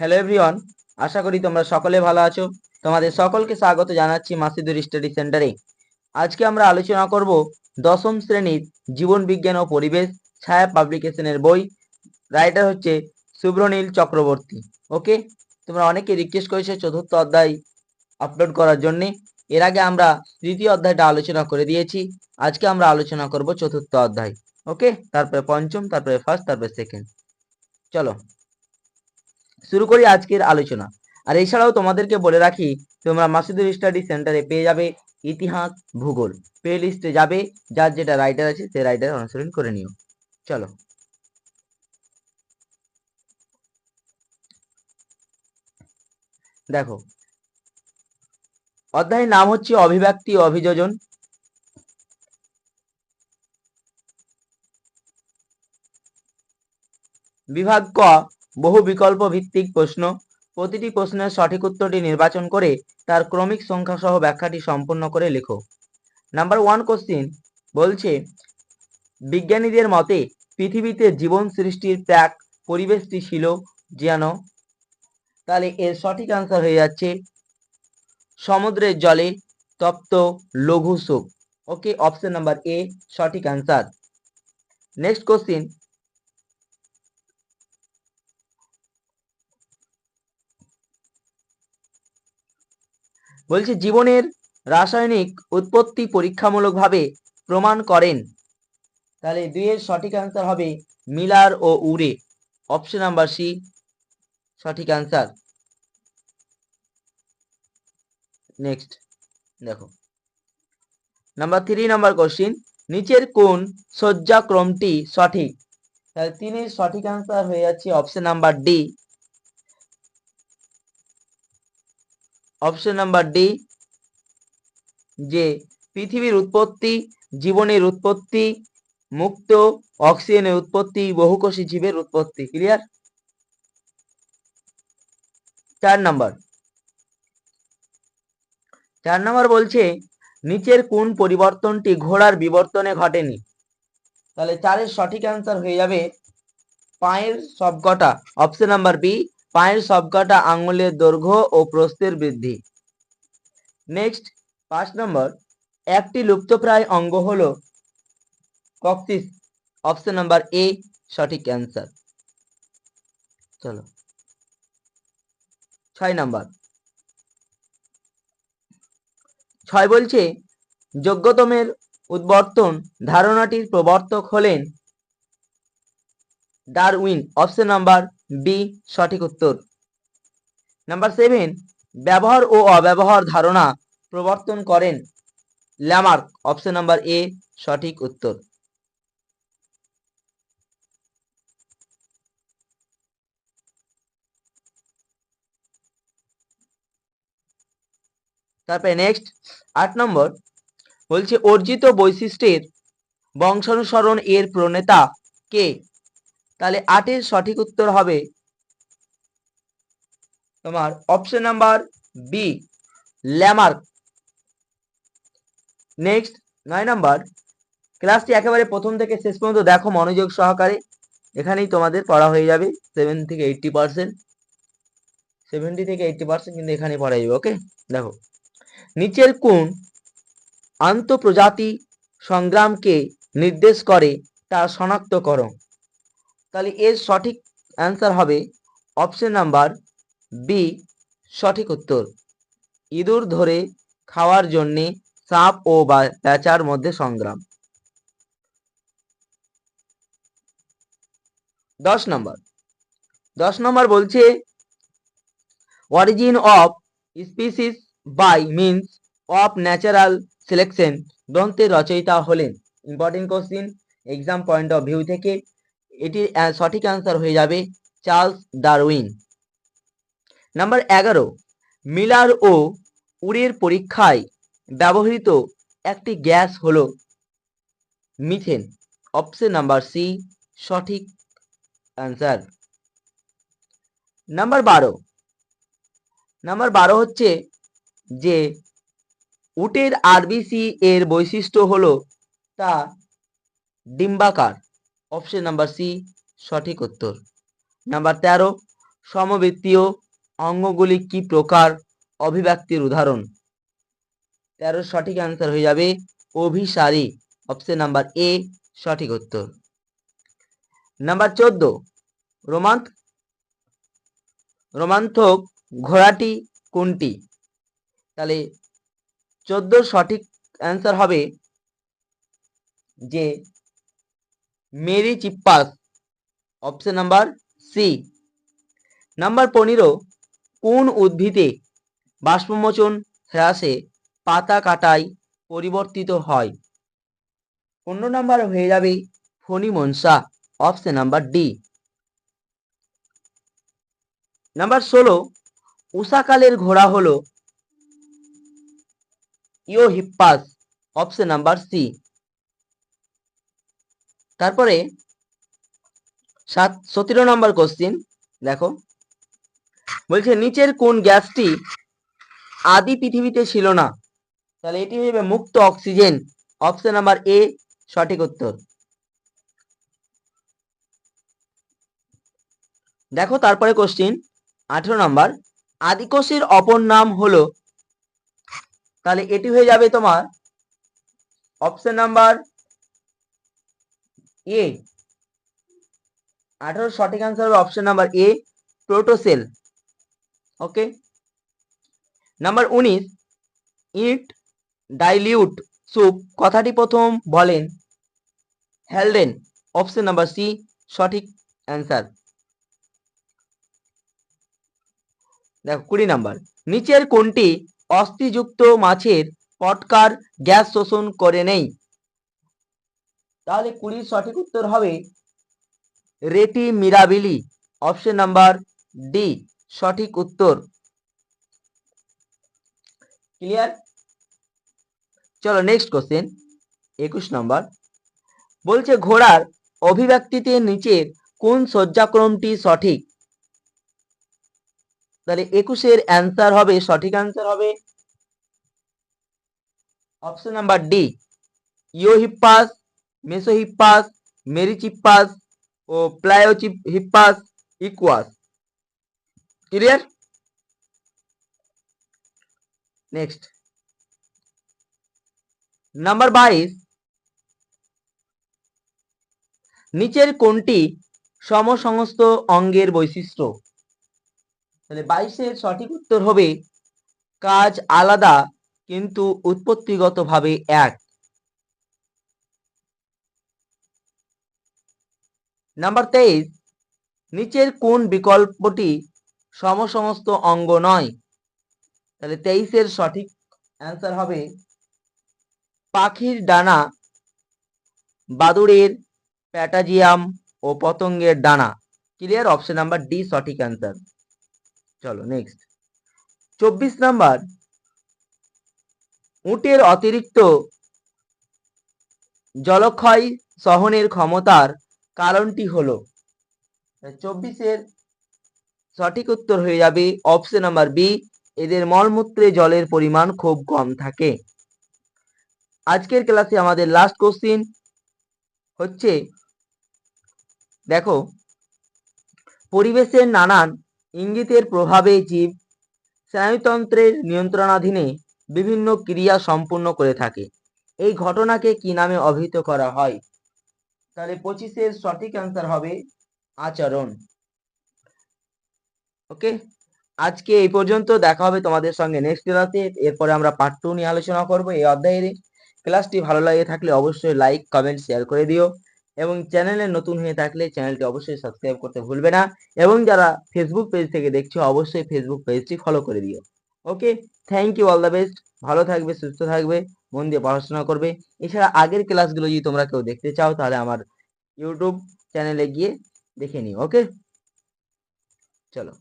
Hello everyone আশা করি তোমরা সকলে ভালো আছো। তোমাদের সকলকে স্বাগত জানাচ্ছি মাসিদুর স্টাডি সেন্টারে। আজকে আমরা আলোচনা করব দশম শ্রেণির জীবন বিজ্ঞান ও পরিবেশ ছায়া পাবলিকেশনের বই। রাইটার হচ্ছে শুভ্রনীল চক্রবর্তী। ওকে? তোমরা অনেকে রিকোয়েস্ট করেছ চতুর্থ অধ্যায় আপলোড করার জন্যে। এর আগে আমরা তৃতীয় অধ্যায়টা আলোচনা করে দিয়েছি। আজকে আমরা আলোচনা করব চতুর্থ অধ্যায়। ওকে? তারপরে পঞ্চম, তারপরে ফার্স্ট তারপরে সেকেন্ড চলো। শুরু করি আজকের আলোচনা। আর এছাড়াও তোমাদেরকে বলে রাখি, তোমরা মাসুদুর স্টাডি সেন্টারে পেয়ে যাবে ইতিহাস, ভূগোল। প্লে লিস্টে যাবে, যার যেটা রাইটার আছে সে রাইটার অনুসরণ করে নিও। চলো। দেখো, অধ্যায়ের নাম হচ্ছে অভিব্যক্তি অভিযোজন। বিভাগ ক বহু বিকল্প ভিত্তিক প্রশ্ন। প্রতিটি প্রশ্নের সঠিক উত্তরটি নির্বাচন করে তার ক্রমিক সংখ্যা সহ ব্যাখ্যাটি সম্পূর্ণ করে লেখো। নাম্বার ওয়ান কোশ্চিন বলছে, বিজ্ঞানীদের মতে পৃথিবীতে জীবন সৃষ্টির প্রাক পরিবেশটি ছিল যেন, তাহলে এর সঠিক আনসার হয়ে যাচ্ছে, সমুদ্রের জলে তপ্ত লঘু সুখ ওকে অপশন নাম্বার এ সঠিক আনসার নেক্সট কোশ্চিন বলছে, জীবনের রাসায়নিক উৎপত্তি পরীক্ষামূলকভাবে প্রমাণ করেন। তাহলে দুইয়ের সঠিক আনসার হবে মিলার ও উরে। অপশন নাম্বার সি সঠিক আনসার নেক্সট দেখো। নাম্বার থ্রি নাম্বার কোশ্চিন নিচের কোন সজ্জাক্রমটি সঠিক? তাহলে তিনের সঠিক আনসার হয়ে যাচ্ছে option number D option number D যে পৃথিবীর উৎপত্তি, জীবনের উৎপত্তি, মুক্ত অক্সিজেনের উৎপত্তি, বহুকোষী জীবের উৎপত্তি ক্লিয়ার চার নাম্বার। চার নাম্বার বলছে, নিচের কোন পরিবর্তনটি ঘোড়ার বিবর্তনে ঘটেনি? তাহলে চারের সঠিক অ্যান্সার হয়ে যাবে পায়ের সবকটা। অপশন নাম্বার বি পায়ের সবকটা আঙুলের দৈর্ঘ্য ও প্রস্থের বৃদ্ধি। নেক্সট পাঁচ নম্বর, একটি লুপ্তপ্রায় অঙ্গ হল ককসিস অপশন নাম্বার এ সঠিক অ্যান্সার চলো। ছয় নাম্বার, ছয় বলছে, যোগ্যতমের উদ্বর্তন ধারণাটির প্রবর্তক হলেন ডারউইন অপশন নাম্বার বি, সঠিক উত্তর। নাম্বার সেভেন ব্যবহার ও অব্যবহার ধারণা প্রবর্তন করেন ল্যামার্ক অপশন নাম্বার এ সঠিক উত্তর। তারপরে নেক্সট আট নম্বর, বলছে অর্জিত বৈশিষ্ট্যের বংশানুসরণ এর প্রণেতা কে? তাহলে আটের সঠিক উত্তর হবে তোমার option number B Lamarck next নয় নাম্বার ক্লাসটি একেবারে প্রথম থেকে শেষ পর্যন্ত দেখো মনোযোগ সহকারে। এখানেই তোমাদের পড়া হয়ে যাবে সেভেন থেকে এইটটি পার্সেন্ট সেভেন্টি থেকে এইটটি পার্সেন্ট কিন্তু এখানেই পড়া যাবে ওকে দেখো, নিচের কোন আন্তঃপ্রজাতি সংগ্রামকে নির্দেশ করে তা শনাক্ত করো তাহলে এর সঠিক অ্যান্সার হবে অপশন নাম্বার বি সঠিক উত্তর। ইঁদুর ধরে খাওয়ার জন্যে সাপ ও প্যাঁচার মধ্যে সংগ্রাম। দশ নম্বর। দশ নম্বর বলছে origin of species by means of natural selection গ্রন্থের রচয়িতা হলেন। Important question exam point of view থেকে এটির সঠিক অ্যান্সার হয়ে যাবে চার্লস ডারউইন। নাম্বার এগারো, মিলার ও উড়ের পরীক্ষায় ব্যবহৃত একটি গ্যাস হলো মিথেন। অপশন নাম্বার সি সঠিক অ্যান্সার নাম্বার বারো নাম্বার বারো হচ্ছে যে উটের আরবিসি এর বৈশিষ্ট্য হলো তা ডিম্বাকার। অপশন নাম্বার সি সঠিক উত্তর। নাম্বার তেরো, সমবৃত্তীয় অঙ্গগুলি কি প্রকার? অভিব্যক্তির উদাহরণ। তেরো সঠিক অ্যান্সার হয়ে যাবে অভিসারী। অপশন নাম্বার এ সঠিক উত্তর। নাম্বার চোদ্দ, রোমান্থ, রোমান্থক ঘোড়াটি কোনটি? তাহলে চোদ্দ সঠিক অ্যান্সার হবে যে merychippus option number C number পনেরো। কোন উদ্ভিদে বাষ্পমোচন হ্রাসে পাতা কাটায় পরিবর্তিত হয়? পনেরো নাম্বার হয়ে যাবে ফণি মনসা অপশন নাম্বার ডি নাম্বার ষোলো। উষাকালের ঘোড়া হলো ইও হিপ্পাস অপশন নাম্বার সি তারপরে সাত, সতেরো নম্বর কোশ্চিন দেখো। বলছে, নিচের কোন গ্যাসটি আদি পৃথিবীতে ছিল না? তাহলে এটি হয়ে যাবে মুক্ত অক্সিজেন। অপশন নাম্বার এ, সঠিক উত্তর। দেখো, তারপরে কোশ্চিন আঠেরো নম্বর। আদিকোষের অপর নাম হলো? তাহলে এটি হয়ে যাবে তোমার অপশন নাম্বার এ আঠারো সঠিক আনসার হবে option number A protocell okay number উনিশ ইট ডাইলিউট স্যুপ কথাটি প্রথম বলেন হ্যালডেন অপশন নাম্বার সি সঠিক অ্যান্সার দেখো, কুড়ি নাম্বার নিচের কোনটি অস্থিযুক্ত মাছের পটকার গ্যাস শোষণ করে নেই? তাহলে কুড়ির সঠিক উত্তর হবে rete mirabile option number D সঠিক উত্তর। ক্লিয়ার চলো নেক্সট কোশ্চেন একুশ নম্বর বলছে, ঘোড়ার অভিব্যক্তিতে নিচের কোন শয্যাক্রমটি সঠিক? তাহলে একুশের অ্যান্সার হবে, সঠিক অ্যান্সার হবে option number D eohippus mesohippus merychippus ও pliohippus equus. Clear? Next. Number বাইশ। নিচের কোনটি সমসমস্ত অঙ্গের বৈশিষ্ট্য। তাহলে বাইশের সঠিক উত্তর হবে কাজ আলাদা কিন্তু উৎপত্তিগতভাবে এক। নাম্বার তেইশ, নিচের কোন বিকল্পটি সমসমস্ত অঙ্গ নয়? তাহলে তেইশের সঠিক অ্যান্সার হবে পাখির ডানা, বাদুড়ের প্যাটাজিয়াম ও পতঙ্গের ডানা। ক্লিয়ার অপশন নাম্বার ডি সঠিক অ্যান্সার চলো নেক্সট চব্বিশ নাম্বার, উটের অতিরিক্ত জলক্ষয় সহনের ক্ষমতার কারণটি হলো, চব্বিশের সঠিক উত্তর হয়ে যাবে অপশন নাম্বার বি এদের মলমূত্রে জলের পরিমাণ খুব কম থাকে। আজকের ক্লাসে আমাদের লাস্ট কোশ্চিন হচ্ছে, দেখো, পরিবেশের নানান ইঙ্গিতের প্রভাবে জীব স্নায়ুতন্ত্রের নিয়ন্ত্রণাধীনে বিভিন্ন ক্রিয়া সম্পূর্ণ করে থাকে। এই ঘটনাকে কি নামে অভিহিত করা হয়? তাহলে পঁচিশের সঠিক অ্যান্সার হবে আচরণ। ওকে আজকে এই পর্যন্ত, দেখা হবে তোমাদের সঙ্গে নেক্সট ক্লাসে এরপরে আমরা পার্ট টু নিয়ে আলোচনা করব এই অধ্যায়ের। ক্লাসটি ভালো লাগে থাকলে অবশ্যই লাইক কমেন্ট শেয়ার করে দিও। এবং চ্যানেলে নতুন হয়ে থাকলে চ্যানেলটি অবশ্যই সাবস্ক্রাইব করতে ভুলবে না। এবং যারা ফেসবুক পেজ থেকে দেখছ, অবশ্যই ফেসবুক পেজটি ফলো করে দিও। Okay thank you all the best ভালো থাকবে, সুস্থ থাকবে। মন দিয়ে পড়াশোনা করবে। এছাড়া আগের ক্লাসগুলো যদি তোমরা কেউ দেখতে চাও, তাহলে আমার ইউটিউব চ্যানেলে গিয়ে দেখে নিও ওকে চলো।